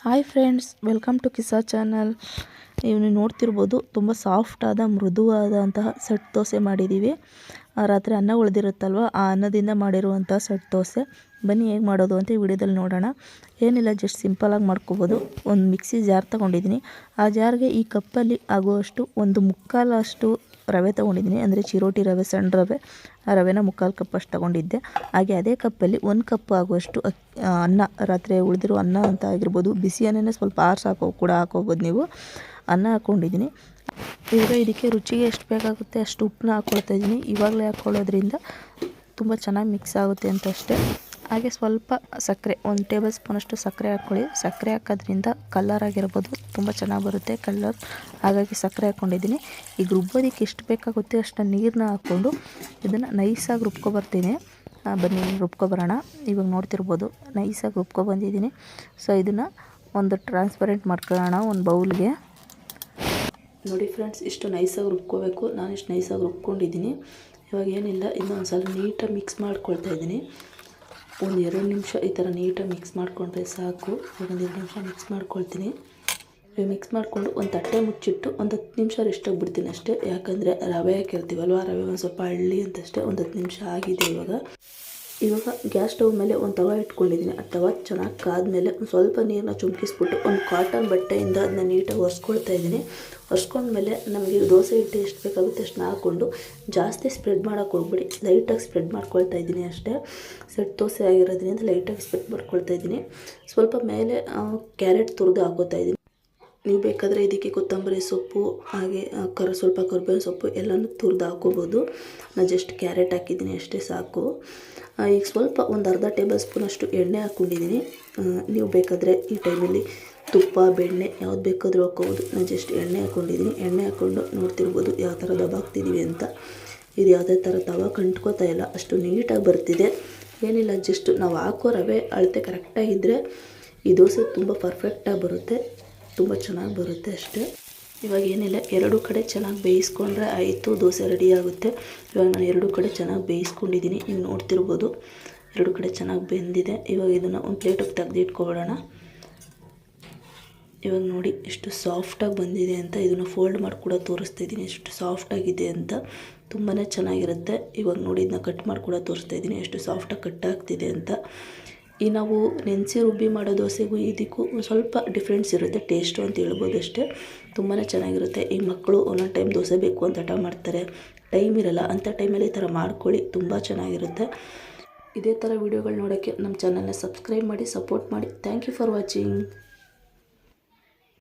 Hi friends welcome to Kisa channel ನೀವು ನೋಡ್ತಿರ್ಬೋದು ತುಂಬ ಸಾಫ್ಟಾದ ಮೃದುವಾದಂತಹ ಸೆಟ್ ದೋಸೆ ಮಾಡಿದ್ದೀವಿ ರಾತ್ರಿ ಅನ್ನ ಉಳಿದಿರುತ್ತಲ್ವ? ಆ ಅನ್ನದಿಂದ ಮಾಡಿರುವಂಥ ಸೆಟ್ ದೋಸೆ. ಬನ್ನಿ ಹೇಗೆ ಮಾಡೋದು ಅಂತ ಈ ವಿಡಿಯೋದಲ್ಲಿ ನೋಡೋಣ. ಏನಿಲ್ಲ ಜಸ್ಟ್ ಸಿಂಪಲಾಗಿ ಮಾಡ್ಕೋಬೋದು. ಒಂದು ಮಿಕ್ಸಿ ಜಾರ್ ತೊಗೊಂಡಿದ್ದೀನಿ. ಆ ಜಾರ್ಗೆ ಈ ಕಪ್ಪಲ್ಲಿ ಆಗುವಷ್ಟು ಒಂದು ಮುಕ್ಕಾಲಷ್ಟು ರವೆ ತೊಗೊಂಡಿದ್ದೀನಿ. ಅಂದರೆ ಚಿರೋಟಿ ರವೆ, ಸಣ್ಣ ರವೆ. ಆ ರವೆನ ಮುಕ್ಕಾಲು ಕಪ್ ಅಷ್ಟು ತೊಗೊಂಡಿದ್ದೆ. ಹಾಗೆ ಅದೇ ಕಪ್ಪಲ್ಲಿ ಒಂದು ಕಪ್ ಆಗುವಷ್ಟು ಅನ್ನ. ರಾತ್ರಿ ಉಳಿದಿರೋ ಅನ್ನ ಅಂತ ಆಗಿರ್ಬೋದು. ಬಿಸಿ ಅನ್ನನೇ ಸ್ವಲ್ಪ ಆರ್ಸಾಕೋ ಕೂಡ ಹಾಕೋಬೋದು ನೀವು. ಅನ್ನ ಹಾಕ್ಕೊಂಡಿದ್ದೀನಿ ಈಗ ಇದಕ್ಕೆ ರುಚಿಗೆ ಎಷ್ಟು ಬೇಕಾಗುತ್ತೆ ಅಷ್ಟು ಉಪ್ಪನ್ನ ಹಾಕ್ಕೊಳ್ತಾ ಇದ್ದೀನಿ. ಇವಾಗಲೇ ಹಾಕ್ಕೊಳ್ಳೋದ್ರಿಂದ ತುಂಬ ಚೆನ್ನಾಗಿ ಮಿಕ್ಸ್ ಆಗುತ್ತೆ ಅಂತ ಅಷ್ಟೇ. ಹಾಗೆ ಸ್ವಲ್ಪ ಸಕ್ಕರೆ, ಒಂದು ಟೇಬಲ್ ಸ್ಪೂನಷ್ಟು ಸಕ್ಕರೆ ಹಾಕ್ಕೊಳ್ಳಿ ಸಕ್ಕರೆ ಹಾಕೋದ್ರಿಂದ ಕಲರ್ ಆಗಿರ್ಬೋದು, ತುಂಬ ಚೆನ್ನಾಗಿ ಬರುತ್ತೆ ಕಲರ್ ಹಾಗಾಗಿ ಸಕ್ಕರೆ ಹಾಕ್ಕೊಂಡಿದ್ದೀನಿ ಈಗ ರುಬ್ಬೋದಕ್ಕೆ ಎಷ್ಟು ಬೇಕಾಗುತ್ತೆ ಅಷ್ಟು ನೀರನ್ನ ಹಾಕ್ಕೊಂಡು ಇದನ್ನು ನೈಸಾಗಿ ರುಬ್ಕೊಬರ್ತೀನಿ. ಬನ್ನಿ, ರುಬ್ಕೊಬರೋಣ. ಇವಾಗ ನೋಡ್ತಿರ್ಬೋದು ನೈಸಾಗಿ ರುಬ್ಕೊಬಂದಿದ್ದೀನಿ. ಸೊ ಇದನ್ನು ಒಂದು ಟ್ರಾನ್ಸ್ಪರೆಂಟ್ ಮಾಡ್ಕೊಳ್ಳೋಣ, ಒಂದು ಬೌಲ್ಗೆ ನೋಡಿ ಫ್ರೆಂಡ್ಸ್, ಇಷ್ಟು ನೈಸಾಗಿ ರುಬ್ಕೋಬೇಕು. ನಾನು ಇಷ್ಟು ನೈಸಾಗಿ ರುಬ್ಕೊಂಡಿದ್ದೀನಿ. ಇವಾಗ ಏನಿಲ್ಲ ಇನ್ನೊಂದು ಸಲ ನೀಟಾಗಿ ಮಿಕ್ಸ್ ಮಾಡ್ಕೊಳ್ತಾ ಇದ್ದೀನಿ. ಒಂದು ಎರಡು ನಿಮಿಷ ಈ ಥರ ನೀಟಾಗಿ ಮಿಕ್ಸ್ ಮಾಡಿಕೊಂಡ್ರೆ ಸಾಕು. ಒಂದು ಎರಡು ನಿಮಿಷ ಮಿಕ್ಸ್ ಮಾಡ್ಕೊಳ್ತೀನಿ. ಇವಾಗ ಮಿಕ್ಸ್ ಮಾಡಿಕೊಂಡು ಒಂದು ತಟ್ಟೆ ಮುಚ್ಚಿಟ್ಟು ಒಂದು ಹತ್ತು ನಿಮಿಷ ರೆಸ್ಟಾಗಿ ಬಿಡ್ತೀನಿ ಅಷ್ಟೇ. ಯಾಕಂದರೆ ರವೆ ಹಾಕಿರ್ತೀವಲ್ವ, ರವೆ ಒಂದು ಸ್ವಲ್ಪ ಹಳ್ಳಿ ಅಂತಷ್ಟೇ ಒಂದು ಹತ್ತು ನಿಮಿಷ ಆಗಿದೆ ಇವಾಗ. ಇವಾಗ ಗ್ಯಾಸ್ ಸ್ಟವ್ ಮೇಲೆ ಒಂದು ತವ ಇಟ್ಕೊಂಡಿದ್ದೀನಿ. ಆ ತವ ಚೆನ್ನಾಗಿ ಕಾದ್ಮೇಲೆ ಒಂದು ಸ್ವಲ್ಪ ನೀರನ್ನ ಚುಮ್ಕಿಸ್ಬಿಟ್ಟು ಒಂದು ಕಾಟನ್ ಬಟ್ಟೆಯಿಂದ ಅದನ್ನ ನೀಟಾಗಿ ಒರೆಸ್ಕೊಳ್ತಾ ಇದ್ದೀನಿ. ಒರೆಸ್ಕೊಂಡ್ಮೇಲೆ ನಮಗೆ ದೋಸೆ ಹಿಟ್ಟು ಎಷ್ಟು ಬೇಕಾಗುತ್ತೆ ಅಷ್ಟನ್ನ ಹಾಕ್ಕೊಂಡು ಜಾಸ್ತಿ ಸ್ಪ್ರೆಡ್ ಮಾಡೋಕೆ ಹೋಗ್ಬಿಡಿ. ಲೈಟಾಗಿ ಸ್ಪ್ರೆಡ್ ಮಾಡ್ಕೊಳ್ತಾ ಇದ್ದೀನಿ ಅಷ್ಟೇ. ಸೆಟ್ ದೋಸೆ ಆಗಿರೋದ್ರಿಂದ ಲೈಟಾಗಿ ಸ್ಪ್ರೆಡ್ ಮಾಡ್ಕೊಳ್ತಾ ಇದ್ದೀನಿ. ಸ್ವಲ್ಪ ಮೇಲೆ ಕ್ಯಾರೆಟ್ ತುರಿದು ಹಾಕೋತಾ ಇದ್ದೀನಿ. ನೀವು ಬೇಕಾದರೆ ಇದಕ್ಕೆ ಕೊತ್ತಂಬರಿ ಸೊಪ್ಪು, ಹಾಗೆ ಕರ್, ಸ್ವಲ್ಪ ಕರಿಬೇವಿನ ಸೊಪ್ಪು ಎಲ್ಲನೂ ತುರಿದು ಹಾಕೋಬೋದು ನಾನು ಜಸ್ಟ್ ಕ್ಯಾರೆಟ್ ಹಾಕಿದ್ದೀನಿ ಅಷ್ಟೇ ಸಾಕು. ಈಗ ಸ್ವಲ್ಪ ಒಂದು ಅರ್ಧ ಟೇಬಲ್ ಸ್ಪೂನಷ್ಟು ಎಣ್ಣೆ ಹಾಕ್ಕೊಂಡಿದ್ದೀನಿ. ನೀವು ಬೇಕಾದರೆ ಈ ಟೈಮಲ್ಲಿ ತುಪ್ಪ, ಬೆಣ್ಣೆ ಯಾವ್ದು ಬೇಕಾದರೂ ಹಾಕ್ಕೋಬೋದು. ನಾನು ಜಸ್ಟ್ ಎಣ್ಣೆ ಹಾಕ್ಕೊಂಡಿದ್ದೀನಿ. ಎಣ್ಣೆ ಹಾಕ್ಕೊಂಡು ನೋಡ್ತಿರ್ಬೋದು ಯಾವ ಥರ ದಬಾಕ್ತಿದ್ದೀವಿ ಅಂತ. ಇದು ಯಾವುದೇ ಥರ ತವ ಕಂಟ್ಕೋತಾ ಇಲ್ಲ. ಅಷ್ಟು ನೀಟಾಗಿ ಬರ್ತಿದೆ. ಏನಿಲ್ಲ ಜಸ್ಟ್ ನಾವು ಹಾಕೋ ರವೆ ಅಳತೆ ಕರೆಕ್ಟಾಗಿದ್ದರೆ ಈ ದೋಸೆ ತುಂಬ ಪರ್ಫೆಕ್ಟಾಗಿ ಬರುತ್ತೆ. ತುಂಬ ಚೆನ್ನಾಗಿ ಬರುತ್ತೆ ಅಷ್ಟೇ. ಇವಾಗ ಏನಿಲ್ಲ, ಎರಡು ಕಡೆ ಚೆನ್ನಾಗಿ ಬೇಯಿಸ್ಕೊಂಡ್ರೆ ಆಯಿತು, ದೋಸೆ ರೆಡಿ ಆಗುತ್ತೆ. ಇವಾಗ ನಾನು ಎರಡು ಕಡೆ ಚೆನ್ನಾಗಿ ಬೇಯಿಸ್ಕೊಂಡಿದ್ದೀನಿ, ನೀವು ನೋಡ್ತಿರ್ಬೋದು. ಎರಡು ಕಡೆ ಚೆನ್ನಾಗಿ ಬೆಂದಿದೆ. ಇವಾಗ ಇದನ್ನು ಒಂದು ಪ್ಲೇಟಿಗೆ ತೆಗೆದಿಟ್ಕೊಬಿಡೋಣ ಇವಾಗ ನೋಡಿ, ಎಷ್ಟು ಸಾಫ್ಟಾಗಿ ಬಂದಿದೆ ಅಂತ ಇದನ್ನು ಫೋಲ್ಡ್ ಮಾಡಿ ಕೂಡ ತೋರಿಸ್ತಾ ಇದ್ದೀನಿ. ಎಷ್ಟು ಸಾಫ್ಟಾಗಿದೆ ಅಂತ ತುಂಬಾ ಚೆನ್ನಾಗಿರುತ್ತೆ. ಇವಾಗ ನೋಡಿ, ಇದನ್ನ ಕಟ್ ಮಾಡಿ ಕೂಡ ತೋರಿಸ್ತಾ ಇದ್ದೀನಿ. ಎಷ್ಟು ಸಾಫ್ಟಾಗಿ ಕಟ್ ಆಗ್ತಿದೆ ಅಂತ. ಈ ನಾವು ನೆನೆಸಿ ರುಬ್ಬಿ ಮಾಡೋ ದೋಸೆಗೂ ಇದಕ್ಕೂ ಸ್ವಲ್ಪ ಡಿಫ್ರೆನ್ಸ್ ಇರುತ್ತೆ ಟೇಸ್ಟು ಅಂತ ಹೇಳ್ಬೋದು ಅಷ್ಟೇ. ತುಂಬಾ ಚೆನ್ನಾಗಿರುತ್ತೆ. ಈ ಮಕ್ಕಳು ಒಂದೊಂದು ಟೈಮ್ ದೋಸೆ ಬೇಕು ಅಂತ ಹಠ ಮಾಡ್ತಾರೆ. ಟೈಮ್ ಇರಲ್ಲ ಅಂಥ ಟೈಮಲ್ಲಿ ಈ ಥರ ಮಾಡ್ಕೊಳ್ಳಿ, ತುಂಬ ಚೆನ್ನಾಗಿರುತ್ತೆ. ಇದೇ ಥರ ವೀಡಿಯೋಗಳು ನೋಡೋಕ್ಕೆ ನಮ್ಮ ಚಾನಲ್ನ ಸಬ್ಸ್ಕ್ರೈಬ್ ಮಾಡಿ ಸಪೋರ್ಟ್ ಮಾಡಿ. Thank you for watching